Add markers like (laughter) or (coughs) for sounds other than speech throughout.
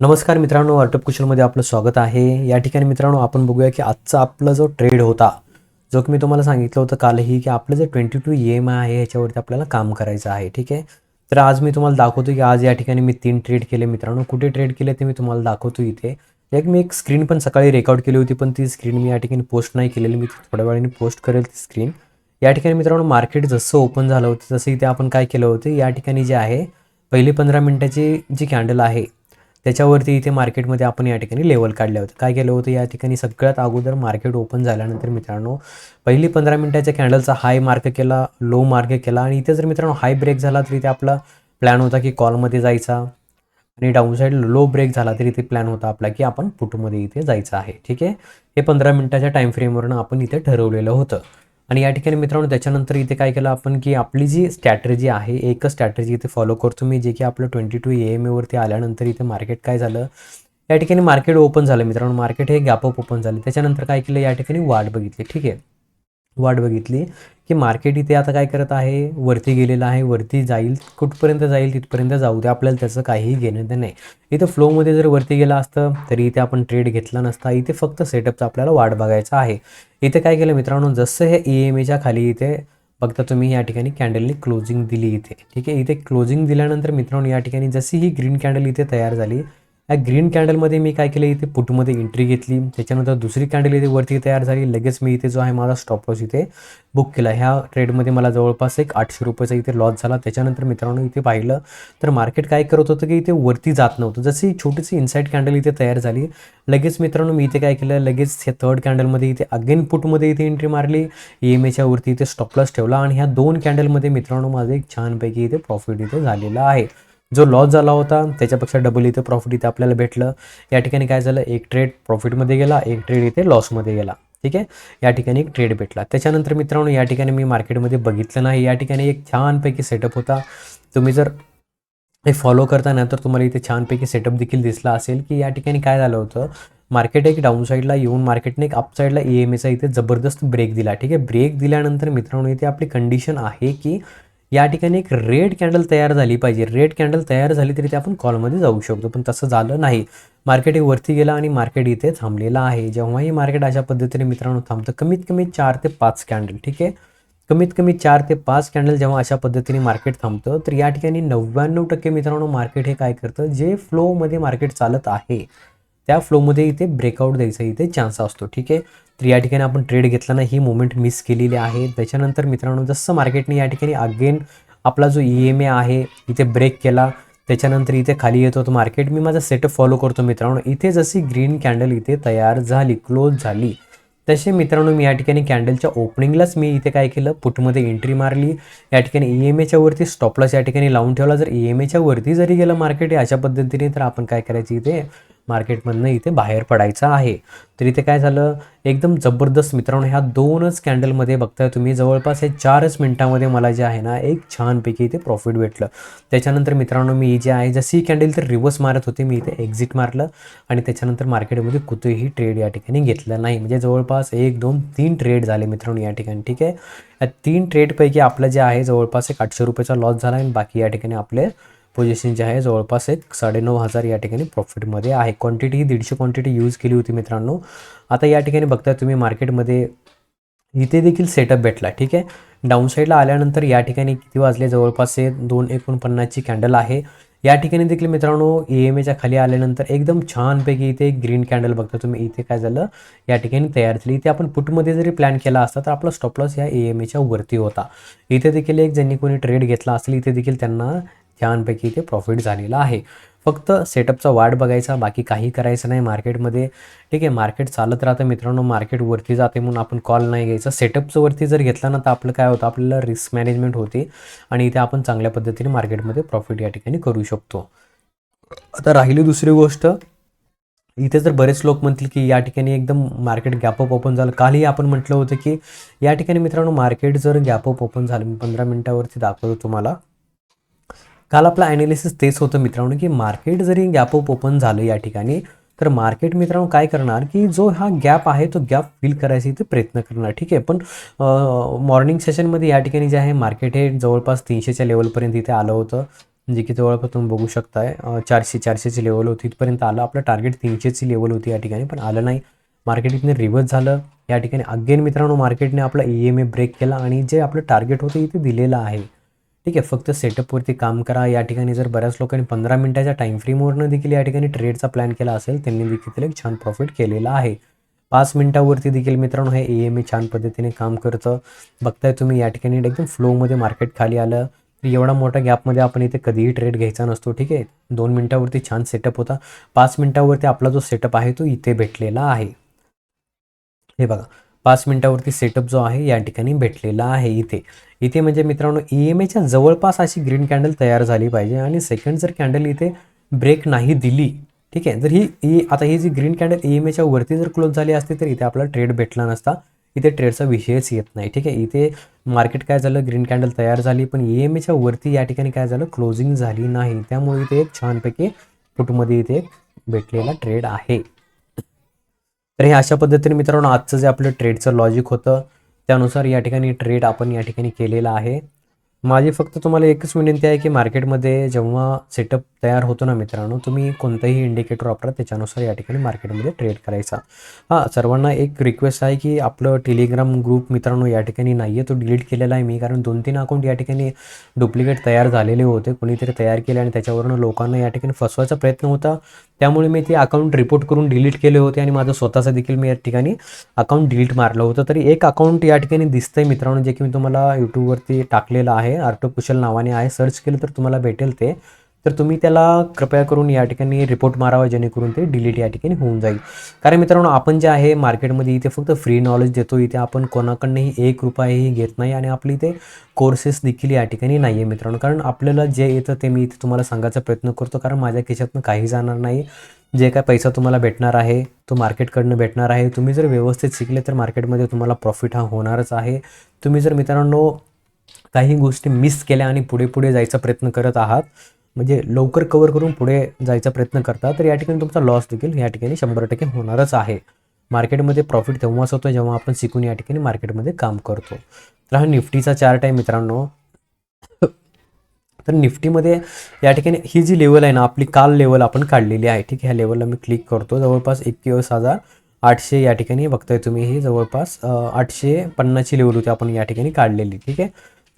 नमस्कार मित्रांनो वाटप कुशलमध्ये आपलं स्वागत आहे. या ठिकाणी मित्रांनो आपण बघूया की आजचा आपला जो ट्रेड होता जो की मी तुम्हाला सांगितलं होतं कालही की आपलं जे twenty two E M I आहे ह्याच्यावरती आपल्याला काम करायचं आहे ठीक आहे? तर आज मी तुम्हाला दाखवतो की आज या ठिकाणी मी तीन ट्रेड केले मित्रांनो. कुठे ट्रेड केले ते मी तुम्हाला दाखवतो इथे. एक मी एक स्क्रीन पण सकाळी रेकॉर्ड केली होती पण ती स्क्रीन मी या ठिकाणी पोस्ट नाही केलेली. मी थोड्या वेळाने पोस्ट करेल ती स्क्रीन या ठिकाणी मित्रांनो मार्केट जसं ओपन झालं होतं तसं इथे आपण काय केलं होतं या ठिकाणी जे आहे पहिली पंधरा मिनटाची जी कॅन्डल आहे त्याच्यावरती इथे मार्केटमध्ये आपण या ठिकाणी लेवल काढले होते. काय केलं होतं? या ठिकाणी सगळ्यात अगोदर मार्केट ओपन झाल्यानंतर मित्रांनो पहिली पंधरा मिनटाच्या कॅन्डलचा हाय मार्क केला लो मार्क केला आणि इथे जर मित्रांनो हाय ब्रेक झाला तर इथे आपला प्लॅन होता की कॉलमध्ये जायचा आणि डाऊन साईड लो ब्रेक झाला तरी इथे प्लॅन होता आपला की आपण पुटमध्ये इथे जायचं आहे. ठीक आहे? हे पंधरा मिनटाच्या टाईम फ्रेमवरनं आपण इथे ठरवलेलं होतं. आणि या ठिकाणी मित्रांनो त्याच्यानंतर इथे काय केलं आपण की आपली जी स्ट्रॅटर्जी आहे एकच स्ट्रॅटर्जी इथे फॉलो करतो मी जे की आपलं ट्वेंटी टू ए एम एवरती आल्यानंतर इथे मार्केट काय झालं? या ठिकाणी मार्केट ओपन झालं मित्रांनो मार्केट हे गॅपअप ओपन झालं. त्याच्यानंतर काय केलं? या ठिकाणी वाट बघितली. ठीक आहे. वाट बघितली की मार्केट इथे आता काय करत आहे? वरती गेलेलं आहे वरती जाईल. कुठपर्यंत जाईल तिथपर्यंत जाऊ दे. आपल्याला त्याचं काहीही घेणं ते नाही. इथं फ्लोमध्ये जर वरती गेलं असतं तरी इथे आपण ट्रेड घेतला नसता. इथे फक्त सेटअपचा आपल्याला वाट बघायचा आहे. इथे काय केलं मित्रांनो? जसं हे ई एम एच्या खाली इथे बघता तुम्ही या ठिकाणी कॅन्डलनी क्लोजिंग दिली इथे. ठीक आहे? इथे क्लोजिंग दिल्यानंतर मित्रांनो या ठिकाणी जशी ही ग्रीन कॅन्डल इथे तयार झाली या ग्रीन कॅन्डलमध्ये मी काय केलं इथे पुटमध्ये एंट्री घेतली. त्याच्यानंतर दुसरी कॅन्डल इथे वरती तयार झाली. लगेच मी इथे जो आहे माझा स्टॉप लॉस इथे बुक केला. ह्या ट्रेडमध्ये मला जवळपास एक आठशे रुपयाचा इथे लॉस झाला. त्याच्यानंतर मित्रांनो इथे पाहिलं तर मार्केट काय करत होतं की इथे वरती जात नव्हतं. जशी छोटीशी इनसाईड कॅन्डल इथे तयार झाली लगेच मित्रांनो मी इथे काय केलं लगेच हे थर्ड कॅन्डलमध्ये इथे अगेन पुटमध्ये इथे एंट्री मारली. ई एम एच्या वरती इथे स्टॉप लॉस ठेवला आणि ह्या दोन कॅन्डलमध्ये मित्रांनो माझं एक छानपैकी इथे प्रॉफिट इथे झालेला आहे. जो लॉस झाला होता त्याच्यापेक्षा डबल इथे प्रॉफिट इथे आपल्याला भेटलं. या ठिकाणी काय झालं? एक ट्रेड प्रॉफिटमध्ये गेला एक ट्रेड इथे लॉसमध्ये गेला. ठीक आहे? या ठिकाणी एक ट्रेड भेटला. त्याच्यानंतर मित्रांनो या ठिकाणी मी मार्केटमध्ये बघितलं नाही. या ठिकाणी एक छानपैकी सेटअप होता. तुम्ही जर हे फॉलो करताना तर तुम्हाला इथे छानपैकी सेटअप देखील दिसला असेल की या ठिकाणी काय झालं होतं? मार्केट एक डाऊन साईडला येऊन मार्केटने एक अपसाईडला ई एम एचा इथे जबरदस्त ब्रेक दिला. ठीक आहे? ब्रेक दिल्यानंतर मित्रांनो इथे आपली कंडिशन आहे की या ठिकाणी एक रेड कॅन्डल तयार झाली पाहिजे. रेड कॅन्डल तयार झाली तरी ते आपण कॉलमध्ये जाऊ शकतो पण तसं झालं नाही. मार्केट हे वरती गेला आणि मार्केट इथे थांबलेलं आहे. जेव्हाही मार्केट अशा पद्धतीने मित्रांनो थांबतं कमीत कमी चार ते पाच कॅन्डल ठीक आहे? कमीत कमी चार ते पाच कॅन्डल जेव्हा अशा पद्धतीने मार्केट थांबतं तर या ठिकाणी नव्याण्णव टक्के मित्रांनो मार्केट हे काय करतं जे फ्लोमध्ये मार्केट चालत आहे त्या फ्लोमध्ये इथे ब्रेकआउट द्यायचा इथे चान्स असतो ठीक आहे? तर या ठिकाणी आपण ट्रेड घेतला ही मुवमेंट मिस केलेली आहे. त्याच्यानंतर मित्रांनो जसं मार्केटने या ठिकाणी अगेन आपला जो ई एम ए आहे इथे ब्रेक केला. त्याच्यानंतर इथे खाली येत होतं मार्केट मी माझा सेटअप फॉलो करतो मित्रांनो. इथे जशी ग्रीन कॅन्डल इथे तयार झाली क्लोज झाली तसे मित्रांनो मी या ठिकाणी कॅन्डलच्या ओपनिंगलाच मी इथे काय केलं? पुटमध्ये एंट्री मारली. या ठिकाणी ई एम एच्या वरती स्टॉपलॉस या ठिकाणी लावून ठेवला. जर ई एम एच्या वरती जरी गेलं मार्केट अशा पद्धतीने तर आपण काय करायचं इथे? मार्केटमधनं इथे बाहेर पडायचं आहे. तर इथे काय झालं? एकदम जबरदस्त मित्रांनो ह्या दोनच कॅन्डलमध्ये बघताय तुम्ही जवळपास हे चारच मिनटामध्ये मला जे आहे ना एक छानपैकी इथे प्रॉफिट भेटलं. त्याच्यानंतर मित्रांनो मी जे आहे जशी ही कॅन्डल तर रिव्हर्स मारत होते मी इथे एक्झिट मारलं आणि त्याच्यानंतर मार्केटमध्ये कुठेही ट्रेड या ठिकाणी घेतलं नाही. म्हणजे जवळपास एक दोन तीन ट्रेड झाले मित्रांनो या ठिकाणी ठीक आहे? या तीन ट्रेडपैकी आपलं जे आहे जवळपास एक आठशे रुपयाचा लॉस झाला आणि बाकी या ठिकाणी आपले पोझिशन जे आहे जवळपास एक साडेनऊ हजार या ठिकाणी प्रॉफिटमध्ये आहे. क्वांटिटी ही दीडशे क्वांटिटी यूज केली होती मित्रांनो. आता या ठिकाणी बघता तुम्ही मार्केटमध्ये इथे देखील सेटअप भेटला ठीक आहे? डाऊन साईडला आल्यानंतर या ठिकाणी किती वाजले? जवळपास हे दोन एकोणपन्नासची कॅन्डल आहे. या ठिकाणी देखील मित्रांनो ई एम एच्या खाली आल्यानंतर एकदम छानपैकी इथे एक ग्रीन कॅन्डल बघता तुम्ही. इथे काय झालं? या ठिकाणी तयार झाली. इथे आपण पुटमध्ये जरी प्लॅन केला असता तर आपला स्टॉपलॉस या ई एम एच्या वरती होता. इथे देखील एक ज्यांनी कोणी ट्रेड घेतला असेल इथे देखील त्यांना ह्यांपैकी इथे प्रॉफिट झालेला आहे. फक्त सेटअपचा वाट बघायचा बाकी काही करायचं नाही. मार्केटमध्ये ठीक आहे मार्केट चालत राहतं मित्रांनो. मार्केट वरती जाते म्हणून आपण कॉल नाही घ्यायचा. सेटअपचं वरती जर घेतला ना तर आपलं काय होतं? आपल्याला रिस्क मॅनेजमेंट होते आणि इथे आपण चांगल्या पद्धतीने मार्केटमध्ये प्रॉफिट या ठिकाणी करू शकतो. आता राहिली दुसरी गोष्ट. इथे जर बरेच लोक म्हणतील की या ठिकाणी एकदम मार्केट गॅपअप ओपन झालं. कालही आपण म्हटलं होतं की या ठिकाणी मित्रांनो मार्केट जर गॅपअप ओपन झालं मी पंधरा मिनटावरती दाखवतो तुम्हाला. काल आपलं ॲनालिसिस तेच होतं मित्रांनो की मार्केट जरी गॅपअप ओपन झालं या ठिकाणी तर मार्केट मित्रांनो काय करणार की जो हा गॅप आहे तो गॅप फिल करायचा इथे प्रयत्न करणार. ठीक आहे पण मॉर्निंग सेशनमध्ये या ठिकाणी जे आहे मार्केट हे जवळपास तीनशेच्या लेवलपर्यंत इथे आलं होतं. जे की जवळपास तुम्ही बघू शकताय चारशे चारशेची लेवल होती. इथपर्यंत आलं आपलं टार्गेट तीनशेची लेवल होती या ठिकाणी पण आलं नाही. मार्केट इथनं रिव्हर्स झालं. या ठिकाणी अगेन मित्रांनो मार्केटने आपला ई एम ए ब्रेक केला आणि जे आपलं टार्गेट होतं इथे दिलेलं आहे. ठीक आहे फक्त सेटअपवरती काम करा. या ठिकाणी जर बऱ्याच लोकांनी पंधरा मिनिटाच्या टाईम फ्रेमवरनं देखील या ठिकाणी ट्रेडचा प्लॅन केला असेल त्यांनी देखील एक छान प्रॉफिट केलेला आहे. पाच मिनिटावरती देखील मित्रांनो हे ए एम ए छान पद्धतीने काम करतं. बघताय तुम्ही या ठिकाणी एकदम फ्लोमध्ये मार्केट खाली आलं. एवढा मोठा गॅपमध्ये आपण इथे कधीही ट्रेड घ्यायचा नसतो ठीक आहे? दोन मिनिटावरती छान सेटअप होता. पाच मिनिटावरती आपला जो सेटअप आहे तो इथे भेटलेला आहे. हे बघा. पाच मिनिटावरती सेटअप जो आहे या ठिकाणी भेटलेला आहे इथे. इथे म्हणजे मित्रांनो ई एम एच्या जवळपास अशी ग्रीन कॅन्डल तयार झाली पाहिजे आणि सेकंड जर कॅन्डल इथे ब्रेक नाही दिली ठीक आहे जर ही ई आता ही जी ग्रीन कॅन्डल ई एम एच्या वरती जर क्लोज झाली असती तर इथे आपला ट्रेड भेटला नसता. इथे ट्रेडचा विषयच येत नाही ठीक आहे. इथे मार्केट काय झालं? ग्रीन कॅन्डल तयार झाली पण ई एम एच्या वरती या ठिकाणी काय झालं? क्लोजिंग झाली नाही. त्यामुळे इथे एक छानपैकी फुटमध्ये इथे एक भेटलेला ट्रेड आहे. तर हे अशा पद्धतीने मित्रांनो आजचं जे आपलं ट्रेडचं लॉजिक होतं त्यानुसार या ठिकाणी ट्रेड आपण या ठिकाणी केलेला आहे. माझी फक्त तुम्हाला एकच विनंती आहे की मार्केटमध्ये जेव्हा सेटअप तयार होतो ना मित्रांनो तुम्ही कोणतंही इंडिकेटर वापरा त्याच्यानुसार या ठिकाणी मार्केटमध्ये ट्रेड करायचा. हां सर्वांना एक रिक्वेस्ट आहे की आपलं टेलिग्राम ग्रुप मित्रांनो या ठिकाणी नाही आहे तो डिलीट केलेला आहे मी कारण दोन तीन अकाउंट या ठिकाणी डुप्लिकेट तयार झालेले होते कुणीतरी तयार केले आणि त्याच्यावरून लोकांना या ठिकाणी फसवायचा प्रयत्न होता. त्यामुळे मी ते अकाउंट रिपोर्ट करून डिलीट केले होते आणि माझं स्वतःचं देखील मी या ठिकाणी अकाउंट डिलीट मारलं होतं. तरी एक अकाउंट या ठिकाणी दिसतंय मित्रांनो जे की मी तुम्हाला यूट्यूबवरती टाकलेलं आहे. आर्टो कुशल नावाने आहे. सर्च केलं तर तुम्हाला भेटेल ते. तर तुम्ही त्याला कृपया करून या ठिकाणी रिपोर्ट मारावा जेणेकरून ते डिलीट या ठिकाणी होऊन जाईल. कारण मित्रांनो आपण जे आहे मार्केटमध्ये इथे फक्त फ्री नॉलेज देतो. इथे आपण कोणाकडनंही एक रुपयाही घेत नाही आणि आपली इथे कोर्सेस देखील या ठिकाणी नाही आहे मित्रांनो. कारण आपल्याला जे येतं ते मी इथे तुम्हाला सांगायचा प्रयत्न करतो. कारण माझ्या खिशातनं काही जाणार नाही. जे काय पैसा तुम्हाला भेटणार आहे तो मार्केटकडनं भेटणार आहे. तुम्ही जर व्यवस्थित शिकले तर मार्केटमध्ये तुम्हाला प्रॉफिट हा होणारच आहे. तुम्ही जर मित्रांनो काही गोष्टी मिस केल्या आणि पुढे पुढे जायचा प्रयत्न करत आहात म्हणजे लवकर कवर करून पुढे जायचा प्रयत्न करता तर या ठिकाणी तुमचा लॉस देखील या ठिकाणी शंभर टक्के होणारच आहे. मार्केटमध्ये प्रॉफिट तेव्हाच होतो जेव्हा आपण शिकून या ठिकाणी मार्केटमध्ये काम करतो. तर हा निफ्टीचा चार्ट आहे मित्रांनो. तर निफ्टीमध्ये या ठिकाणी ही जी लेवल आहे ना आपली काल लेवल आपण काढलेली आहे ठीक आहे? ह्या लेवलला मी क्लिक करतो. जवळपास एकवीस हजार आठशे या ठिकाणी बघताय तुम्ही. ही जवळपास आठशे पन्नासची लेवल होती आपण या ठिकाणी काढलेली ठीक आहे?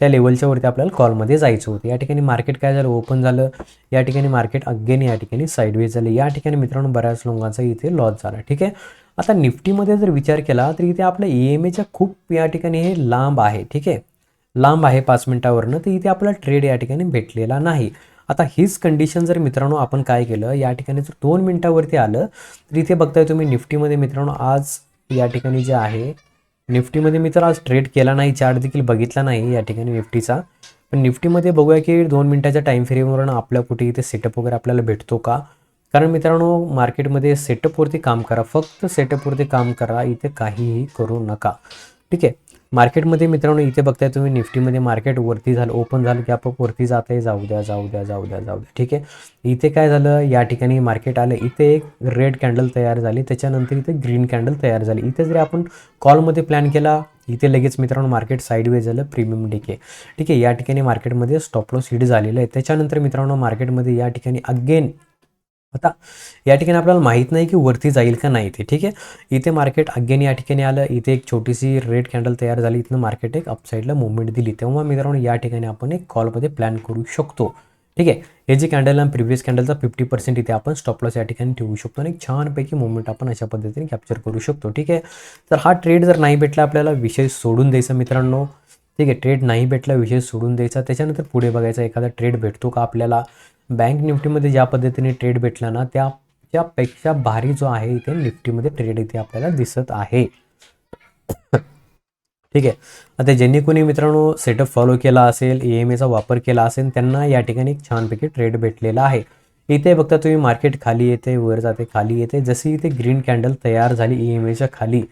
त्या लेवलच्या वरती आपल्याला कॉलमध्ये जायचं होतं. या ठिकाणी मार्केट काय झालं? ओपन झालं. या ठिकाणी मार्केट अगेन या ठिकाणी साईडवेज झालं. या ठिकाणी मित्रांनो बऱ्याच लोकांचा इथे लॉस झाला. ठीक आहे? आता निफ्टीमध्ये जर विचार केला तर इथे आपल्या ई एम एच्या खूप या ठिकाणी हे लांब आहे. ठीक आहे? लांब आहे पाच मिनिटावरनं तर इथे आपला ट्रेड या ठिकाणी भेटलेला नाही. आता हीच कंडिशन जर मित्रांनो आपण काय केलं? या ठिकाणी जर दोन मिनिटावरती आलं तर इथे बघताय तुम्ही निफ्टीमध्ये मित्रांनो आज या ठिकाणी जे आहे निफ्टीमध्ये मी तर आज ट्रेड केला नाही चार्ट देखील बघितला नाही या ठिकाणी निफ्टीचा. पण निफ्टीमध्ये बघूया की दोन मिनिटाच्या टाईम फ्रेमवरून आपल्या कुठे इथे सेटअप वगैरे आपल्याला भेटतो का? कारण मित्रांनो मार्केटमध्ये सेटअपवरती काम करा. फक्त सेटअपवरती काम करा इथे काहीही करू नका. ठीक आहे? मार्केटमध्ये मित्रांनो इथे बघताय तुम्ही निफ्टीमध्ये मार्केट वरती झालं ओपन झालं की आपोआप वरती जात आहे जाऊ द्या जाऊ द्या जाऊ द्या जाऊ द्या. ठीक आहे? इथे काय झालं या ठिकाणी मार्केट आलं इथे एक रेड कॅन्डल तयार झाली त्याच्यानंतर इथे ग्रीन कॅन्डल तयार झाली. इथे जरी आपण कॉलमध्ये प्लॅन केला इथे लगेच मित्रांनो मार्केट साईडवेज झालं प्रीमियम डिके ठीक आहे? या ठिकाणी मार्केटमध्ये स्टॉप लॉस हिट झालेलं आहे. त्याच्यानंतर मित्रांनो मार्केटमध्ये या ठिकाणी अगेन आता या ठिकाणी आपल्याला माहीत नाही की वरती जाईल का नाही ते ठीक आहे? इथे मार्केट अगेन या ठिकाणी आलं इथे एक छोटीशी रेड कॅन्डल तयार झाली इथनं मार्केट एक अपसाईडला मुवमेंट दिली. तेव्हा मित्रांनो या ठिकाणी आपण एक कॉलमध्ये प्लॅन करू शकतो ठीक आहे? हे जे कॅन्डल आहे प्रिव्हियस कॅन्डलचा फिफ्टी पर्सेंट इथे आपण स्टॉपलॉस या ठिकाणी ठेवू शकतो आणि छानपैकी मुवमेंट आपण अशा पद्धतीने कॅप्चर करू शकतो ठीक आहे? तर हा ट्रेड जर नाही भेटला आपल्याला विषय सोडून द्यायचा मित्रांनो ठीक आहे? ट्रेड नाही भेटला विषय सोडून द्यायचा. त्याच्यानंतर पुढे बघायचा एखादा ट्रेड भेटतो का आपल्याला? बँक निफ्टीमध्ये ज्या पद्धतीने ट्रेड भेटला ना त्या त्यापेक्षा भारी जो आहे इथे निफ्टीमध्ये ट्रेड इथे आपल्याला दिसत आहे. ठीक आहे. आता ज्यांनी कोणी मित्रांनो सेटअप फॉलो केला असेल ई एम एचा वापर केला असेल त्यांना या ठिकाणी एक छानपैकी ट्रेड भेटलेला आहे. इथे बघता तुम्ही मार्केट खाली येते वर जाते खाली येते. जशी इथे ग्रीन कॅन्डल तयार झाली ई एम एच्या खाली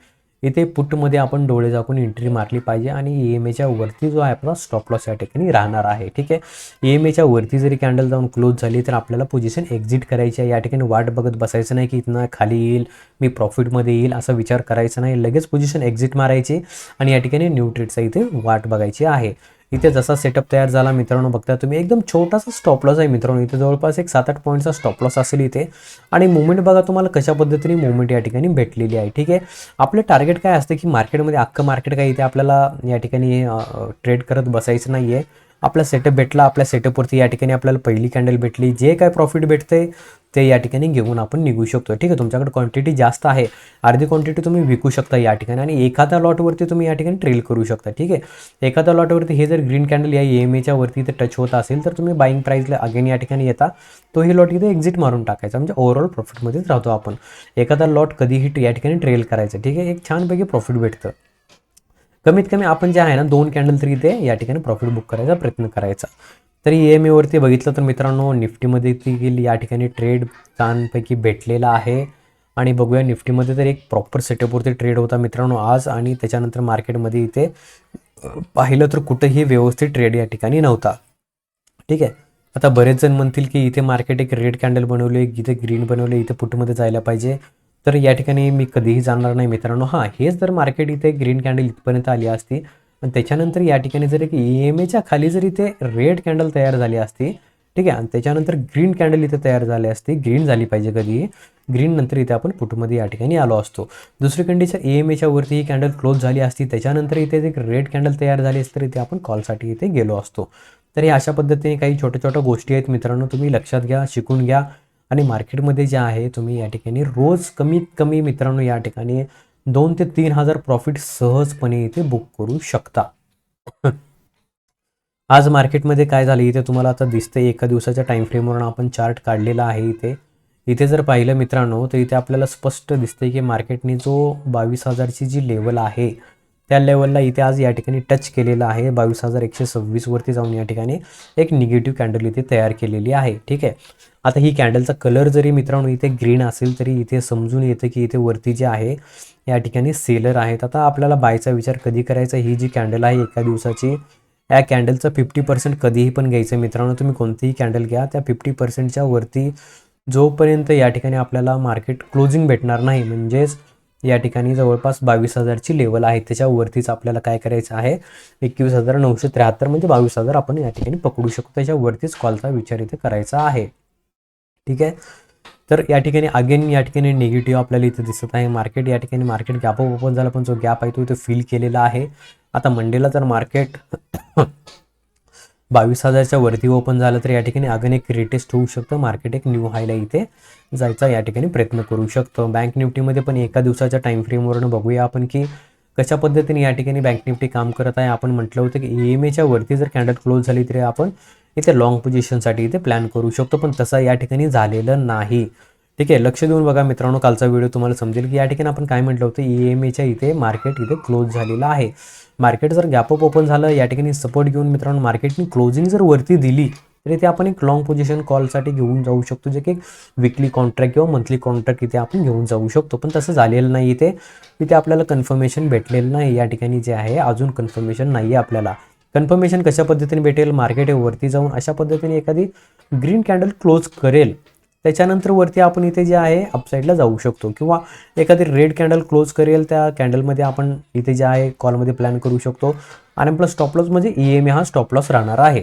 इथे पुटमध्ये आपण डोळे झाकून एंट्री मारली पाहिजे आणि ई एम एच्या वरती जो आहे आपला स्टॉप लॉस या ठिकाणी राहणार आहे. ठीक आहे? ई एम एच्या वरती जरी कॅन्डल जाऊन क्लोज झाली तर आपल्याला पोझिशन एक्झिट करायची आहे. या ठिकाणी वाट बघत बसायचं नाही की इथनं खाली येईल मी प्रॉफिटमध्ये येईल असा विचार करायचा नाही. लगेच पोझिशन एक्झिट मारायची आणि या ठिकाणी न्यू ट्रेडचा इथे वाट बघायची आहे. इथे जसा सेटअप तयार झाला मित्रांनो बघता तुम्ही एकदम छोटासा स्टॉप लॉस आहे मित्रांनो. इथे जवळपास एक सात आठ पॉईंटचा स्टॉप लॉस असेल इथे. आणि मुवमेंट बघा तुम्हाला कशा पद्धतीने मुवमेंट या ठिकाणी भेटलेली आहे ठीक आहे? आपलं टार्गेट काय असतं की मार्केटमध्ये अख्खं मार्केट काय इथे आपल्याला या ठिकाणी ट्रेड करत बसायचं नाही आहे आपला सेटअप भेटला आपल्या सेटअपवरती या ठिकाणी आपल्याला पहिली कॅन्डल भेटली. जे काय प्रॉफिट भेटते ते या ठिकाणी घेऊन आपण निघू शकतो ठीक आहे तुमच्याकडे क्वांटिटी जास्त आहे. अर्धी क्वांटिटी तुम्ही विकू शकता या ठिकाणी आणि एखाद्या लॉटवरती तुम्ही या ठिकाणी ट्रेल करू शकता. ठीक आहे एखाद्या लॉटवरती हे जर ग्रीन कॅन्डल या एम एच्या वरती इथे टच होत असेल तर तुम्ही बाईंग प्राईजला अगेन या ठिकाणी येता. तो ही लॉट इथे एक्झिट मारून टाकायचा. म्हणजे ओव्हरऑल प्रॉफिटमध्येच राहतो आपण. एखादा लॉट कधीही या ठिकाणी ट्रेल करायचं. ठीक आहे एक छानपैकी प्रॉफिट भेटतं. कमीत कमी आपण जे आहे ना दोन कॅन्डल तरी इथे या ठिकाणी प्रॉफिट बुक करायचा प्रयत्न करायचा. तरी ई एम एवरती बघितलं तर मित्रांनो निफ्टीमध्ये देखील या ठिकाणी ट्रेड छानपैकी भेटलेला आहे. आणि बघूया निफ्टीमध्ये तर एक प्रॉपर सेटअपवरती ट्रेड होता मित्रांनो आज. आणि त्याच्यानंतर मार्केटमध्ये इथे पाहिलं तर कुठंही व्यवस्थित ट्रेड या ठिकाणी नव्हता. ठीक आहे? आता बरेच जण म्हणतील की इथे मार्केट एक रेड कॅन्डल बनवले इथे ग्रीन बनवले इथे पुटमध्ये जायला पाहिजे. तर या ठिकाणी मी कधीही जाणार नाही मित्रांनो. हां हेच जर मार्केट इथे ग्रीन कॅन्डल इथपर्यंत आली असती. आणि त्याच्यानंतर या ठिकाणी जर एक ई एम एच्या खाली जर इथे रेड कॅन्डल तयार झाली असती ठीक आहे? आणि त्याच्यानंतर ग्रीन कॅन्डल इथे तयार झाली असती ग्रीन झाली पाहिजे कधी? ग्रीन नंतर इथे आपण पुटमध्ये या ठिकाणी आलो असतो. दुसरी कंडिशन ई एम एच्या वरती ही कॅन्डल क्लोज झाली असती त्याच्यानंतर इथे एक रेड कॅन्डल तयार झाली असते तर इथे आपण कॉलसाठी इथे गेलो असतो. तर हे अशा पद्धतीने काही छोट्या छोट्या गोष्टी आहेत मित्रांनो तुम्ही लक्षात घ्या शिकून घ्या. आणि मार्केटमध्ये जे आहे तुम्ही या ठिकाणी रोज कमीत कमी मित्रांनो या ठिकाणी दोन ते तीन हजार प्रॉफिट सहजपणे इथे बुक करू शकता. (laughs) आज मार्केटमध्ये काय झालं इथे तुम्हाला आता दिसतंय एका दिवसाच्या टाईम फ्रेमवरून आपण चार्ट काढलेला आहे इथे. इथे जर पाहिलं मित्रांनो तर इथे आपल्याला स्पष्ट दिसतंय की मार्केटने जो बावीस हजारची जी लेवल आहे त्या लेवलला इथे आज या ठिकाणी टच केलेला आहे. बावीस हजार एकशे सव्वीसवरती जाऊन या ठिकाणी एक निगेटिव्ह कॅन्डल इथे तयार केलेली आहे. ठीक आहे? आता ही कॅन्डलचा कलर जरी मित्रांनो इथे ग्रीन असेल तरी इथे समजून येतं की इथे वरती जे आहे या ठिकाणी सेलर आहेत. आता आपल्याला बायचा विचार कधी करायचा? ही जी कॅन्डल आहे एका दिवसाची या कॅन्डलचं फिफ्टी पर्सेंट कधीही पण घ्यायचं मित्रांनो. तुम्ही कोणतीही कॅन्डल घ्या त्या फिफ्टी पर्सेंटच्या वरती जोपर्यंत या ठिकाणी आपल्याला मार्केट क्लोजिंग भेटणार नाही म्हणजेच या ठिकाणी जवळपास बावीस हजारची लेवल आहे. त्याच्यावरतीच आपल्याला काय करायचं आहे? एकवीस हजार नऊशे त्र्याहत्तर म्हणजे बावीस हजार आपण या ठिकाणी पकडू शकतो. त्याच्यावरतीच कॉलचा विचार इथे करायचा आहे. ठीक आहे? तर या ठिकाणी अगेन या ठिकाणी निगेटिव्ह आपल्याला इथे दिसत आहे. मार्केट या ठिकाणी मार्केट गॅप ओपन झाला पण जो गॅप आहे तो इथे फिल केलेला आहे. आता मंडेला जर मार्केट बावीस हजारच्या वरती ओपन झालं तर या ठिकाणी अगेन एक रिटेस्ट होऊ शकतं. मार्केट एक न्यू हायला इथे जायचा या ठिकाणी प्रयत्न करू शकतो. बँक निफ्टीमध्ये पण एका दिवसाच्या टाईम फ्रेमवरून बघूया आपण की कशा पद्धतीने या ठिकाणी बँक निफ्टी काम करत आहे. आपण म्हटलं होतं की ई एम एच्या वरती जर कॅन्डल क्लोज झाली तरी आपण इथे लॉंग पोझिशनसाठी इथे प्लॅन करू शकतो. पण तसं या ठिकाणी झालेलं नाही. ठीक आहे लक्ष देऊन बघा मित्रांनो कालचा व्हिडिओ तुम्हाला समजेल की या ठिकाणी आपण काय म्हटलं होतं? ई एम एच्या इथे मार्केट इथे क्लोज झालेलं आहे. मार्केट जर गॅपअप ओपन झालं या ठिकाणी सपोर्ट घेऊन मित्रांनो मार्केटनी क्लोजिंग जर वरती दिली तर इथे आपण एक लॉंग पोझिशन कॉलसाठी घेऊन जाऊ शकतो. जे की विकली कॉन्ट्रॅक्ट किंवा मंथली कॉन्ट्रॅक्ट इथे आपण घेऊन जाऊ शकतो. पण तसं झालेलं नाही इथे. इथे आपल्याला कन्फर्मेशन भेटलेलं नाही. या ठिकाणी जे आहे अजून कन्फर्मेशन नाही आहे आपल्याला. कन्फर्मेशन कशा पद्धतीने भेटेल? मार्केट वरती जाऊन अशा पद्धतीने एखादी ग्रीन कॅन्डल क्लोज करेल. त्याच्यानंतर वरती आपण इथे जे आहे अपसाईडला जाऊ शकतो. किंवा एखादी रेड कॅन्डल क्लोज करेल त्या कॅन्डलमध्ये आपण इथे जे आहे कॉलमध्ये प्लॅन करू शकतो. आणि आपला स्टॉपलॉस म्हणजे ई एम ए हा स्टॉपलॉस राहणार आहे.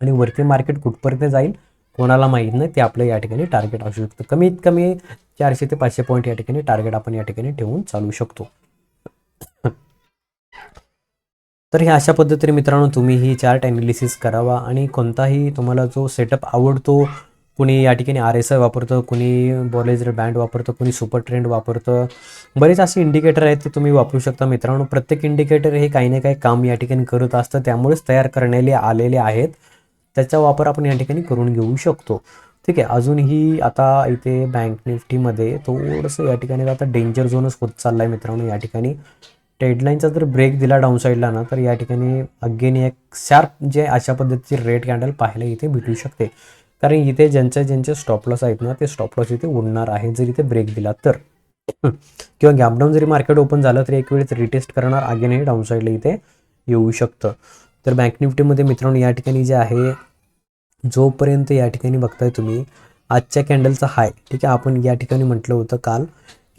आणि वरती मार्केट कुठपर्यंत जाईल कोणाला माहीत नाही ते आपलं या ठिकाणी टार्गेट असू शकतं. कमीत कमी चारशे ते पाचशे पॉईंट या ठिकाणी टार्गेट आपण या ठिकाणी ठेवून चालू शकतो. तर हे अशा पद्धतीने मित्रांनो तुम्ही ही चार्ट ॲनालिसिस करावा आणि कोणताही तुम्हाला जो सेटअप आवडतो कुणी या ठिकाणी आर एस आय वापरतं कुणी बॉलेजर बँड वापरतं कुणी सुपर ट्रेंड वापरतं. बरेच असे इंडिकेटर आहेत ते तुम्ही वापरू शकता. मित्रांनो प्रत्येक इंडिकेटर हे काही ना काही काम या ठिकाणी करत असतं. त्यामुळेच तयार करण्याले आलेले आहेत. त्याचा वापर आपण या ठिकाणी करून घेऊ शकतो. ठीक आहे अजूनही आता इथे बँक निफ्टीमध्ये थोडंसं या ठिकाणी आता डेंजर झोनच होत चालला आहे मित्रांनो या ठिकाणी. ट्रेडलाईनचा जर ब्रेक दिला डाऊन साईडला ना तर या ठिकाणी अगेन एक शार्प जे अशा पद्धतीचे रेड कॅन्डल पाहायला इथे भेटू शकते. कारण इथे ज्यांच्या ज्यांचे स्टॉपलॉस आहेत ना ते स्टॉपलॉस इथे उडणार आहे. जर इथे ब्रेक दिला तर. किंवा गॅपडाऊन जरी मार्केट ओपन झालं तरी एक वेळेस रिटेस्ट करणार अगेन हे डाऊन साईडला इथे येऊ शकतं. तर बँक निफ्टीमध्ये मित्रांनो या ठिकाणी जे आहे जोपर्यंत या ठिकाणी बघताय तुम्ही आजच्या कॅन्डलचा हाय ठीक आहे आपण या ठिकाणी म्हटलं होतं काल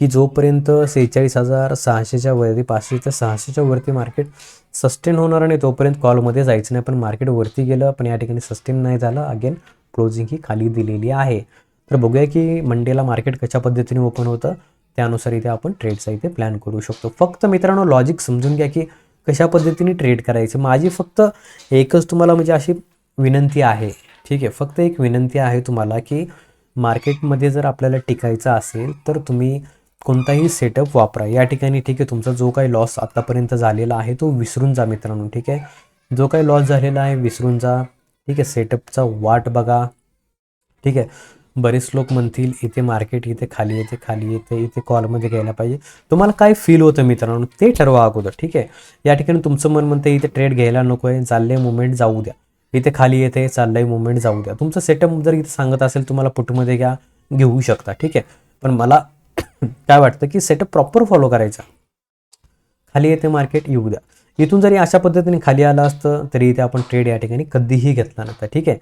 की जोपर्यंत सेहेचाळीस हजार सहाशेच्या वरती पाचशे ते सहाशेच्या वरती मार्केट सस्टेन होणार नाही तोपर्यंत कॉलमध्ये जायचं नाही. पण मार्केट वरती गेलं पण या ठिकाणी सस्टेन नाही झालं अगेन क्लोजिंग ही खाली दिलेली आहे. तर बघूया की मंडेला मार्केट कशा पद्धतीने ओपन होतं त्यानुसार इथे आपण ट्रेडचा इथे प्लॅन करू शकतो. फक्त मित्रांनो लॉजिक समजून घ्या की कशा पद्धतीने ट्रेड करायचं. माझी फक्त एकच तुम्हाला म्हणजे अशी विनंती आहे ठीक आहे? फक्त एक विनंती आहे तुम्हाला की मार्केटमध्ये जर आपल्याला टिकायचं असेल तर तुम्ही कोणताही सेटअप वापरा. या ठिकाणी ठीक आहे तुमचा जो काही लॉस आत्तापर्यंत झालेला आहे तो विसरून जा मित्रांनो ठीक आहे? जो काही लॉस झालेला आहे विसरून जा. ठीक आहे सेटअपचा वाट बघा. ठीक आहे बरेच लोक म्हणतील इथे मार्केट इथे खाली येते खाली येते इथे कॉलमध्ये घ्यायला पाहिजे. तुम्हाला काय फील होतं मित्रांनो? ते ठरवा अगोदर ठीक आहे? या ठिकाणी तुमचं मन म्हणतं इथे ट्रेड घ्यायला नको आहे चाललंय मुवमेंट जाऊ द्या. इथे खाली येते चाललंय मुवमेंट जाऊ द्या. तुमचं सेटअप जर इथे सांगत असेल तुम्हाला पुटमध्ये घ्या घेऊ शकता ठीक आहे? पण मला (coughs) काय वाटतं की सेटअप प्रॉपर फॉलो करायचा. खाली येते मार्केट येऊ द्या. इथून जरी अशा पद्धतीने खाली आलं असतं तरी इथे आपण ट्रेड या ठिकाणी कधीही घेतला नव्हता. ठीक आहे?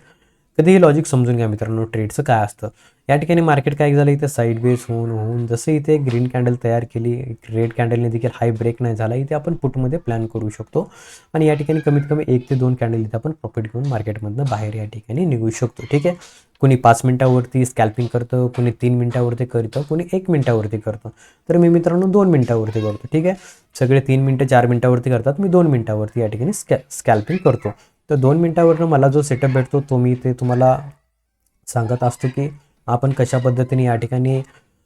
कधीही लॉजिक समजून घ्या मित्रांनो ट्रेडचं काय असतं या ठिकाणी मार्केट काय झालं? इथे साईड बेस होऊन होऊन जसं इथे ग्रीन कॅन्डल तयार केली रेड कॅन्डलने देखील हाय ब्रेक नाही झाला इथे आपण पुटमध्ये प्लॅन करू शकतो. आणि या ठिकाणी कमीत कमी एक ते दोन कॅन्डल इथे आपण प्रॉफिट घेऊन मार्केटमधनं बाहेर या ठिकाणी निघू शकतो. ठीक आहे? कुणी पाच मिनिटावरती स्कॅल्पिंग करतं कुणी तीन मिनिटावरती करतं कुणी एक मिनिटावरती करतं. तर मी मित्रांनो दोन मिनिटावरती करतो. ठीक आहे? सगळे तीन मिनटं चार मिनिटावरती करतात मी दोन मिनिटावरती या ठिकाणी स्कॅ स्कॅल्पिंग करतो. तर दोन मिनटावरनं मला जो सेटअप भेटतो तो मी ते तुम्हाला सांगत असतो की आपण कशा पद्धतीने या ठिकाणी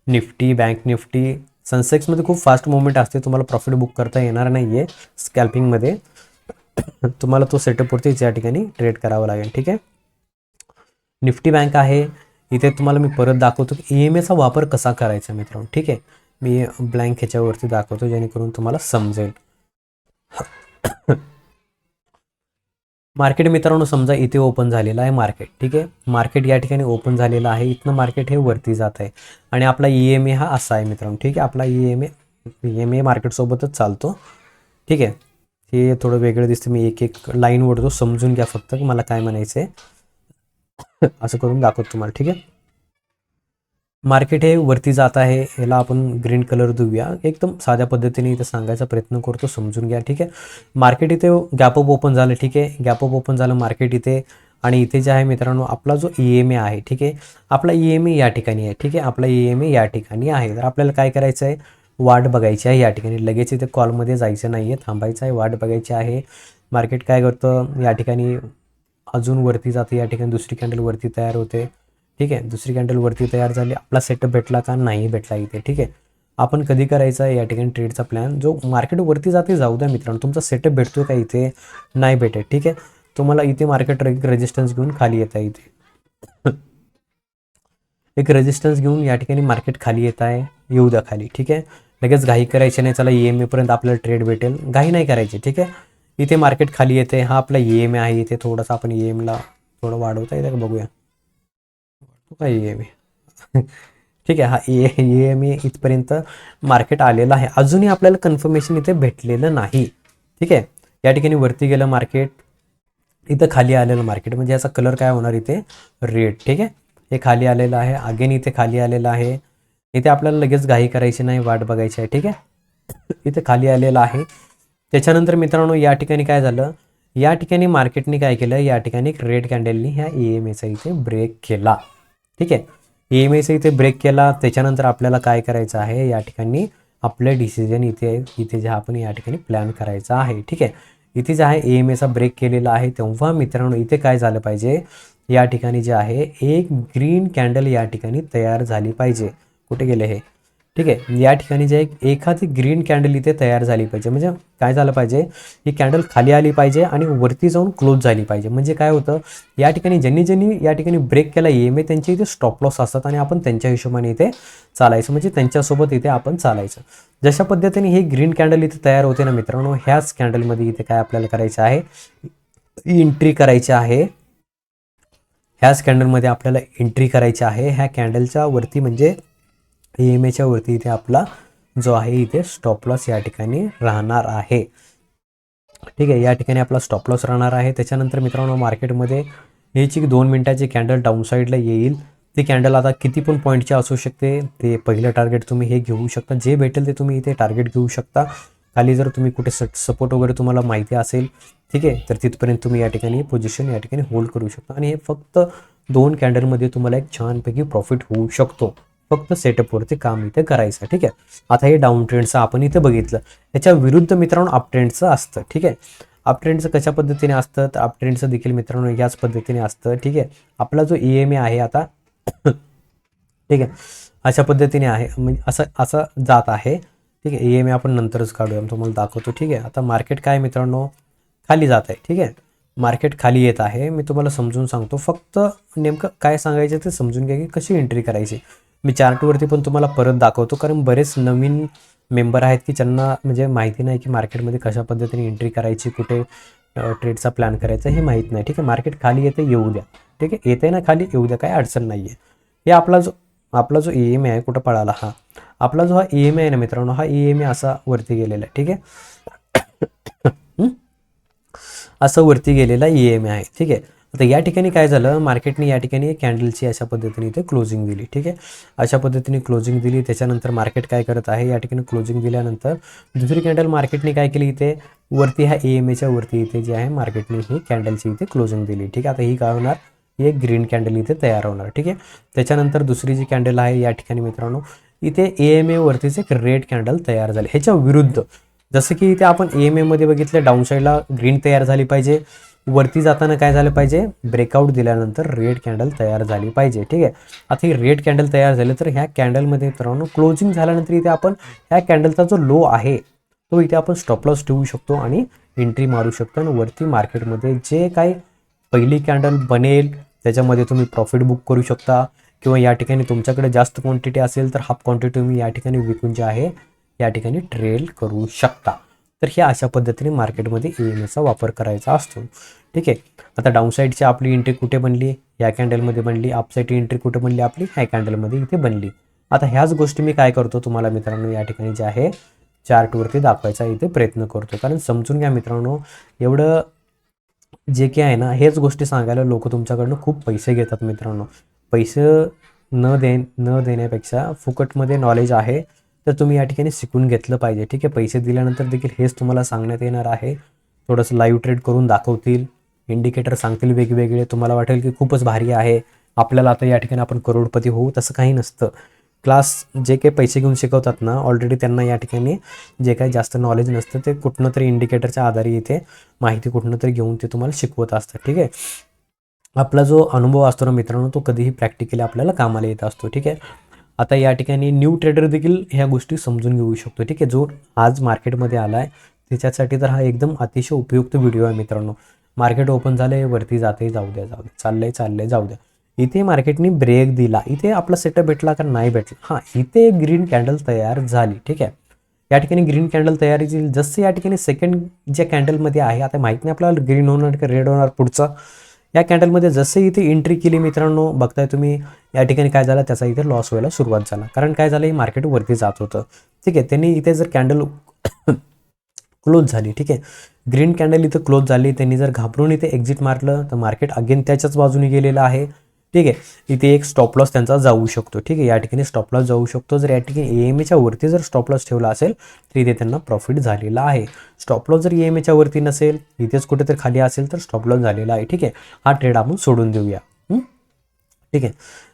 निफ्टी बँक निफ्टी सनसेक्समध्ये खूप फास्ट मुवमेंट असते. तुम्हाला प्रॉफिट बुक करता येणार नाही आहे स्कॅल्पिंगमध्ये तुम्हाला तो सेटअपवरतीच या ठिकाणी ट्रेड करावा लागेल ठीक आहे? निफ्टी बँक आहे. इथे तुम्हाला मी परत दाखवतो की ई एम एचा वापर कसा करायचा मित्रांनो ठीक आहे? मी ब्लँक ह्याच्यावरती दाखवतो जेणेकरून तुम्हाला समजेल. मार्केट मित्रांनो समजा इथे ओपन झालेलं आहे मार्केट ठीक आहे? मार्केट या ठिकाणी ओपन झालेलं आहे. इथनं मार्केट हे वरती जात आहे. आणि आपला ई एम ए हा असा आहे मित्रांनो ठीक आहे? आपला E M A E M A मार्केटसोबतच चालतो ठीक आहे? हे थोडं वेगळं दिसतं. मी एक एक लाईन ओढतो. समजून घ्या फक्त की मला काय म्हणायचं आहे असं करून दाखवतो तुम्हाला ठीक आहे? मार्केट हे वरती जात आहे याला आपण ग्रीन कलर देऊया एकदम साध्या पद्धतीने इथे सांगायचा प्रयत्न करतो समजून घ्या ठीक आहे? मार्केट इथे गॅपअप ओपन झालं ठीक आहे? गॅपअप ओपन झालं मार्केट इथे आणि इथे जे आहे मित्रांनो आपला जो ई एम ए आहे ठीक आहे? आपला ई एम ए या ठिकाणी आहे ठीक आहे? आपला ई एम ए या ठिकाणी आहे. तर आपल्याला काय करायचं आहे? वाट बघायची आहे या ठिकाणी. लगेच इथे कॉलमध्ये जायचं नाही आहे थांबायचं आहे वाट बघायची आहे. मार्केट काय करतं? या ठिकाणी अजून वरती जाते या ठिकाणी दुसरी कॅन्डल वरती तयार होते. ठीक आहे? दुसरी कॅन्डल वरती तयार झाली. आपला सेटअप भेटला का? नाही भेटला इथे. ठीक आहे? आपण कधी करायचा आहे या ठिकाणी ट्रेडचा प्लॅन जो मार्केटवरती जाते जाऊ द्या मित्रांनो. तुमचा सेटअप भेटतो का इथे? नाही भेटेल ठीक आहे? तुम्हाला इथे मार्केट रेजिस्टन्स घेऊन खाली येत आहे इथे. (coughs) एक रेजिस्टन्स घेऊन या ठिकाणी मार्केट खाली येत आहे. येऊ द्या खाली. ठीक आहे? लगेच घाई करायची नाही. चला ई एम एपर्यंत आपल्याला ट्रेड भेटेल. घाई नाही करायची. ठीक आहे? इथे मार्केट खाली येते. हा आपला ई एम ए आहे. इथे थोडासा आपण ई एमला थोडं वाढवता येतं का? बघूया. का ई एम ए ठीक आहे हा ए ई एम ए इथपर्यंत मार्केट आलेलं आहे. अजूनही आपल्याला कन्फर्मेशन इथे भेटलेलं नाही. ठीक आहे? या ठिकाणी वरती गेलं मार्केट इथं खाली आलेलं मार्केट म्हणजे याचा कलर काय होणार इथे? रेड ठीक आहे? हे खाली आलेलं आहे. अगेन इथे खाली आलेलं आहे. इथे आपल्याला लगेच घाई करायची नाही वाट बघायची आहे. ठीक आहे? इथे खाली आलेलं आहे. त्याच्यानंतर मित्रांनो या ठिकाणी काय झालं? या ठिकाणी मार्केटने काय केलं? या ठिकाणी रेड कॅन्डलनी ह्या ई एम एचा इथे ब्रेक केला. ठीक आहे? ई एम एचा इथे ब्रेक केला. त्याच्यानंतर आपल्याला काय करायचं आहे? या ठिकाणी आपले डिसिजन इथे इथे जे आपण या ठिकाणी प्लॅन करायचा आहे. ठीक आहे? इथे जे आहे ए एम एचा ब्रेक केलेला आहे. तेव्हा मित्रांनो इथे काय झालं पाहिजे? या ठिकाणी जे आहे एक ग्रीन कॅन्डल या ठिकाणी तयार झाली पाहिजे. कुठे गेले हे? ठीक आहे? या ठिकाणी जे एक एखादी ग्रीन कॅन्डल इथे तयार झाली पाहिजे. म्हणजे काय झालं पाहिजे? ही कॅन्डल खाली आली पाहिजे आणि वरती जाऊन क्लोज झाली पाहिजे. म्हणजे काय होतं? या ठिकाणी ज्यांनी ज्यांनी या ठिकाणी ब्रेक केला ई एम ए त्यांचे इथे स्टॉप लॉस असतात आणि आपण त्यांच्या हिशोबाने इथे चालायचं. म्हणजे त्यांच्यासोबत इथे आपण चालायचं. जशा पद्धतीने हे ग्रीन कॅन्डल इथे तयार होते ना मित्रांनो ह्याच कॅन्डलमध्ये इथे काय आपल्याला करायचं आहे? एंट्री करायची आहे. ह्याच कॅन्डलमध्ये आपल्याला एंट्री करायची आहे. ह्या कॅन्डलच्या वरती म्हणजे ई एम एच्या वरती इथे आपला जो आहे इथे स्टॉप लॉस या ठिकाणी राहणार आहे. ठीक आहे या ठिकाणी आपला स्टॉप लॉस राहणार आहे. त्याच्यानंतर मित्रांनो मार्केटमध्ये याची दोन मिनटाची कॅन्डल डाऊन साईडला येईल. ती कॅन्डल आता किती पण पॉईंटची असू शकते. ते पहिलं टार्गेट तुम्ही हे घेऊ शकता. जे भेटेल ते तुम्ही इथे टार्गेट घेऊ शकता. खाली जर तुम्ही कुठे सट सपोर्ट वगैरे तुम्हाला माहिती असेल ठीक आहे तर तिथपर्यंत तुम्ही या ठिकाणी पोझिशन या ठिकाणी होल्ड करू शकता. आणि हे फक्त दोन कॅन्डलमध्ये तुम्हाला एक छानपैकी प्रॉफिट होऊ शकतो. फक्त सेटअपवरती काम इथे करायचं ठीक आहे? आता हे डाऊन ट्रेंडचं आपण इथे बघितलं. याच्या विरुद्ध मित्रांनो अपट्रेंडचं असतं ठीक आहे? अपट्रेंडचं कशा पद्धतीने असतं? तर अपट्रेंडचं देखील मित्रांनो याच पद्धतीने असतं ठीक आहे? आपला जो ई एम ए आहे आता ठीक आहे? अशा पद्धतीने आहे म्हणजे असं असं जात आहे ठीक आहे? ई एम ए आपण नंतरच काढूया तुम्हाला दाखवतो ठीक आहे? आता मार्केट काय मित्रांनो? खाली जात आहे ठीक आहे? मार्केट खाली येत आहे. मी तुम्हाला समजून सांगतो फक्त नेमकं काय सांगायचं ते समजून घ्या की कशी एंट्री करायची. मी चार्टवरती पण तुम्हाला परत दाखवतो. कारण बरेच नवीन मेंबर आहेत की ज्यांना म्हणजे माहिती नाही की मार्केटमध्ये कशा पद्धतीने एंट्री करायची कुठे ट्रेडचा प्लॅन करायचा हे माहीत नाही. ठीक आहे मार्केट खाली येते येऊ द्या. ठीक आहे येते ना खाली येऊ द्या काही अडचण नाही आहे हे आपला जो आपला जो ई एम ए आहे कुठं पळाला हा? आपला जो हा ई एम आय आहे ना मित्रांनो हा ई एम ए असा वरती गेलेला आहे. ठीक आहे? (coughs) असं वरती गेलेला ई एम ए आहे. ठीक आहे? आता या ठिकाणी काय झालं? मार्केटने या ठिकाणी कॅन्डलची अशा पद्धतीने इथे क्लोजिंग दिली ठीक आहे? अशा पद्धतीने क्लोजिंग दिली. त्याच्यानंतर मार्केट काय करत आहे? या ठिकाणी क्लोजिंग दिल्यानंतर दुसरी कॅन्डल मार्केटने काय केली इथे? वरती ह्या ए एम एच्या वरती इथे जे आहे मार्केटने ही कॅन्डलची इथे क्लोजिंग दिली ठीक आहे? आता ही काय होणार? ही एक ग्रीन कॅन्डल इथे तयार होणार ठीक आहे? त्याच्यानंतर दुसरी जी कॅन्डल आहे या ठिकाणी मित्रांनो इथे ए एम ए वरतीच एक रेड कॅन्डल तयार झाली. ह्याच्या विरुद्ध जसं की इथे आपण ए एम एमध्ये बघितलं डाऊन साईडला ग्रीन तयार झाली पाहिजे. वरती जाताना काय झालं पाहिजे? ब्रेकआउट दिल्यानंतर रेड कॅन्डल तयार झाली पाहिजे. ठीक आहे? आता ही रेड कॅन्डल तयार झाली तर ह्या कॅन्डलमध्ये मित्रांनो क्लोजिंग झाल्यानंतर इथे आपण ह्या कॅन्डलचा जो लो आहे तो इथे आपण स्टॉपलॉस ठेवू शकतो आणि एंट्री मारू शकतो आणि वरती मार्केटमध्ये जे काही पहिली कॅन्डल बनेल त्याच्यामध्ये तुम्ही प्रॉफिट बुक करू शकता. किंवा या ठिकाणी तुमच्याकडे जास्त क्वांटिटी असेल तर हाफ क्वांटिटी तुम्ही या ठिकाणी विकून जे आहे या ठिकाणी ट्रेल करू शकता. तर ह्या अशा पद्धतीने मार्केटमध्ये ई एम एचा वापर करायचा असतो. ठीक आहे? आता डाऊनसाईडची आपली एंट्री कुठे बनली? या कॅन्डलमध्ये बनली. अपसाईडची एंट्री कुठे बनली? आपली ह्या कॅन्डलमध्ये इथे बनली. आता ह्याच गोष्टी मी काय करतो तुम्हाला मित्रांनो या ठिकाणी जे आहे चार्टवरती दाखवायचा इथे प्रयत्न करतो. कारण समजून घ्या मित्रांनो एवढं जे काही आहे ना हेच गोष्टी सांगायला लोक तुमच्याकडनं खूप पैसे घेतात मित्रांनो. पैसे न दे न देण्यापेक्षा फुकटमध्ये नॉलेज आहे. तर तुम्ही या ठिकाणी शिकून घेतलं पाहिजे. ठीक आहे पैसे दिल्यानंतर देखील हेच तुम्हाला सांगण्यात येणार आहे. थोडंसं लाईव्ह ट्रेड करून दाखवतील. इंडिकेटर सांगतील वेगवेगळे. तुम्हाला वाटेल की खूपच भारी आहे. आपल्याला आता या ठिकाणी आपण करोडपती होऊ तसं काही नसतं. क्लास जे काही पैसे घेऊन शिकवतात ना ऑलरेडी त्यांना या ठिकाणी जे काही जास्त नॉलेज नसतं ते कुठनं तरी इंडिकेटरच्या आधारे इथे माहिती कुठनं तरी घेऊन ते तुम्हाला शिकवत असतात. ठीक आहे? आपला जो अनुभव असतो ना मित्रांनो तो कधीही प्रॅक्टिकली आपल्याला कामाला येत असतो. ठीक आहे? आता या ठिकाणी न्यू ट्रेडर देखील ह्या गोष्टी समजून घेऊ शकतो. ठीक आहे जो आज मार्केटमध्ये आला आहे त्याच्यासाठी तर हा एकदम अतिशय उपयुक्त व्हिडिओ आहे मित्रांनो. मार्केट ओपन झालं आहे वरती जाते जाऊ द्या जाऊ द्या. चाललंय चाललंय जाऊ द्या. इथे मार्केटने ब्रेक दिला. इथे आपला सेटअप भेटला का? नाही भेटला. हां इथे ग्रीन कॅन्डल तयार झाली. ठीक आहे. या ठिकाणी ग्रीन कॅन्डल तयारी झाली जसं या ठिकाणी सेकंड ज्या कॅन्डलमध्ये आहे आता माहीत नाही आपल्याला ग्रीन होणार का रेड होणार पुढचा. या कॅन्डलमध्ये जसं इथे एंट्री केली मित्रांनो बघताय तुम्ही या ठिकाणी काय झालं? त्याचा इथे लॉस व्हायला सुरुवात झाला. कारण काय झालं? हे मार्केट वरती जात होतं. ठीक आहे त्यांनी इथे जर कॅन्डल क्लोज (coughs) झाली ठीक आहे ग्रीन कॅन्डल इथं क्लोज झाली त्यांनी जर घाबरून इथे एक्झिट मारलं तर मार्केट अगेन त्याच्याच बाजूने गेलेलं आहे. ठीक आहे? इथे एक स्टॉप लॉस त्यांचा जाऊ शकतो. ठीक आहे? या ठिकाणी स्टॉप लॉस जाऊ शकतो. जर या ठिकाणी ए एम एच्या वरती जर स्टॉप लॉस ठेवला असेल तर इथे त्यांना प्रॉफिट झालेला आहे. स्टॉप लॉस जर ई एम एच्या वरती नसेल इथेच कुठेतरी खाली असेल तर स्टॉप लॉस झालेला आहे. ठीक आहे? हा ट्रेड आपण सोडून देऊया. ठीक आहे?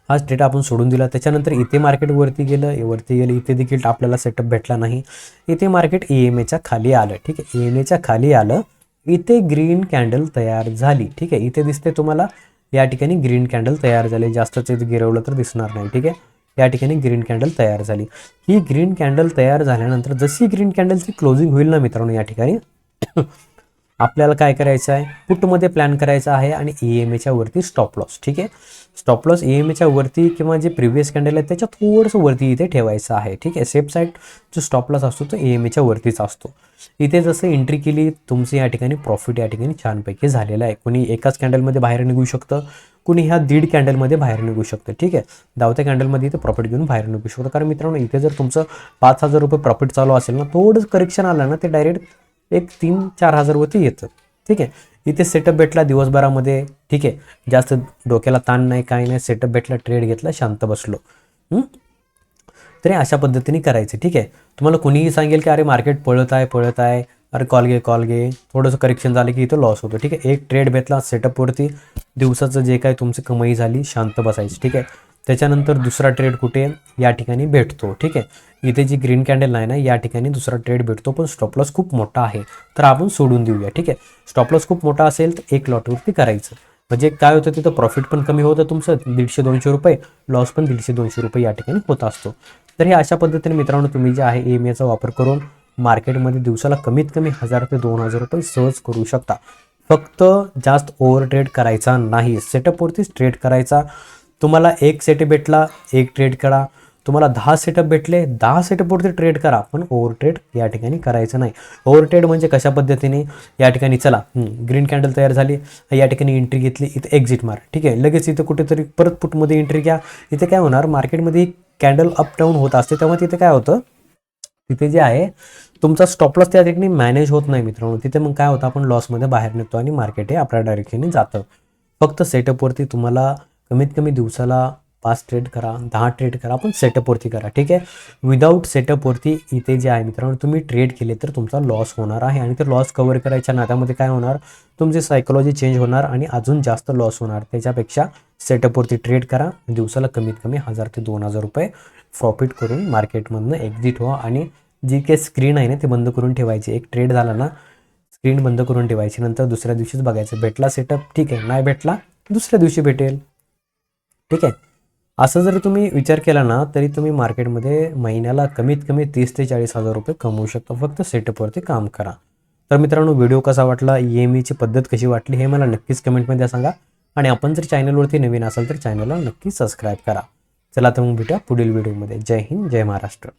हा ट्रेड आपण सोडून दिला. त्याच्यानंतर इथे मार्केट वरती गेलं. वरती गेलं. इथे देखील आपल्याला सेटअप भेटला नाही. इथे मार्केट ई एम एच्या खाली आलं. ठीक आहे? ई एम एच्या खाली आलं. इथे ग्रीन कॅन्डल तयार झाली. ठीक आहे? इथे दिसते तुम्हाला या ठिकाणी ग्रीन कॅन्डल तयार झाले. जास्तच इथे गिरवलं तर दिसणार नाही ठीक आहे? या ठिकाणी ग्रीन कॅन्डल तयार झाली. ही ग्रीन कॅन्डल तयार झाल्यानंतर जशी ग्रीन कॅन्डलची क्लोजिंग होईल ना मित्रांनो या ठिकाणी आपल्याला काय करायचं आहे? पुटमध्ये प्लॅन करायचा आहे आणि ई एम एच्या वरती स्टॉप लॉस ठीक आहे? स्टॉप लॉस ई एम एच्या वरती किंवा जे प्रिव्हियस कॅन्डल आहे त्याच्या थोडंसं वरती इथे ठेवायचं आहे. ठीक आहे सेफ साईड जो स्टॉप लॉस असतो तो ई एम एच्या वरतीच असतो. इथे जसं एंट्री केली तुमचं या ठिकाणी प्रॉफिट या ठिकाणी छानपैकी झालेलं आहे. कोणी एकाच कॅन्डलमध्ये बाहेर निघू शकतं कुणी ह्या दीड कॅन्डलमध्ये बाहेर निघू शकतं. ठीक आहे धावत्या कॅन्डलमध्ये इथे प्रॉफिट घेऊन बाहेर निघू शकतो. कारण मित्रांनो इथे जर तुमचं पाच हजार रुपये प्रॉफिट चालू असेल ना थोडंच करेक्शन आलं ना ते डायरेक्ट एक तीन चार हजारवरती येतं. ठीक आहे. इथे सेटअप भेटला दिवसभरामध्ये. ठीक आहे. जास्त डोक्याला ताण नाही काही नाही. सेटअप भेटला ट्रेड घेतला शांत बसलो. तरी अशा पद्धतीने करायचं. ठीक आहे. तुम्हाला कोणीही सांगेल की अरे मार्केट पळत आहे पळत आहे. अरे कॉल घे कॉल घे. थोडंसं करेक्शन झालं की इथं लॉस होतो. ठीक आहे. एक ट्रेड भेटला सेटअपवरती दिवसाचं जे काय तुमची कमाई झाली शांत बसायची. ठीक आहे. त्याच्यानंतर दुसरा ट्रेड कुठे या ठिकाणी भेटतो ठीक आहे? इथे जी ग्रीन कॅन्डल आहे ना या ठिकाणी दुसरा ट्रेड भेटतो पण स्टॉपलॉस खूप मोठा आहे. तर आपण सोडून देऊया ठीक आहे? स्टॉपलॉस खूप मोठा असेल तर एक लॉटवरती करायचं. म्हणजे काय होतं तिथं? प्रॉफिट पण कमी होतं तुमचं दीडशे दोनशे रुपये. लॉस पण दीडशे दोनशे रुपये या ठिकाणी होत असतो. तर हे अशा पद्धतीने मित्रांनो तुम्ही जे आहे एम एचा वापर करून मार्केटमध्ये दिवसाला कमीत कमी हजार ते दोन हजार रुपये सहज करू शकता. फक्त जास्त ओव्हर ट्रेड करायचा नाही. सेटअपवरतीच ट्रेड करायचा. तुम्हाला एक सेटअप भेटला एक ट्रेड करा. तुम्हाला दहा सेटअप भेटले दहा सेटअपवरती ट्रेड करा पण ओव्हर ट्रेड या ठिकाणी करायचं नाही. ओव्हर ट्रेड म्हणजे कशा पद्धतीने? या ठिकाणी चला ग्रीन कॅन्डल तयार झाली या ठिकाणी एंट्री घेतली इथं एक्झिट मार. ठीक आहे लगेच इथं कुठेतरी परत पुटमध्ये एंट्री घ्या. इथे काय होणार? मार्केटमध्ये कॅन्डल अप डाऊन होत असते तेव्हा तिथे काय होतं? तिथे जे आहे तुमचा स्टॉपलॉस त्या ठिकाणी मॅनेज होत नाही मित्रांनो. तिथे मग काय होतं? आपण लॉसमध्ये बाहेर निघतो आणि मार्केट हे आपल्या डायरेक्शनने जातं. फक्त सेटअपवरती तुम्हाला कमीत कमी दिवसाला पाच ट्रेड करा दहा ट्रेड करा पण सेटअपवरती करा ठीक आहे? विदाऊट सेटअपवरती इथे जे आहे मित्रांनो तुम्ही ट्रेड केले तर तुमचा लॉस होणार आहे आणि ते लॉस कवर करायच्या नात्यामध्ये काय होणार? तुमची सायकोलॉजी चेंज होणार आणि अजून जास्त लॉस होणार. त्याच्यापेक्षा सेटअपवरती ट्रेड करा दिवसाला कमीत कमी हजार ते दोन हजार रुपये प्रॉफिट करून मार्केटमधनं एक्झिट व्हा आणि जी काही स्क्रीन आहे ना ते बंद करून ठेवायची. एक ट्रेड झाला ना स्क्रीन बंद करून ठेवायची. नंतर दुसऱ्या दिवशीच बघायचं. भेटला सेटअप ठीक आहे. नाही भेटला दुसऱ्या दिवशी भेटेल. ठीक आहे असं जर तुम्ही विचार केला ना तरी तुम्ही मार्केटमध्ये महिन्याला कमीत कमी तीस ते चाळीस हजार रुपये कमवू शकता. फक्त सेटअपवरती काम करा. तर मित्रांनो व्हिडिओ कसा वाटला एम ईची पद्धत कशी वाटली हे मला नक्कीच कमेंटमध्ये सांगा. आणि आपण जर चॅनलवरती नवीन असाल तर चॅनलला नक्की सबस्क्राईब करा. चला तर मग भेटूया पुढील व्हिडिओमध्ये. जय हिंद जय महाराष्ट्र.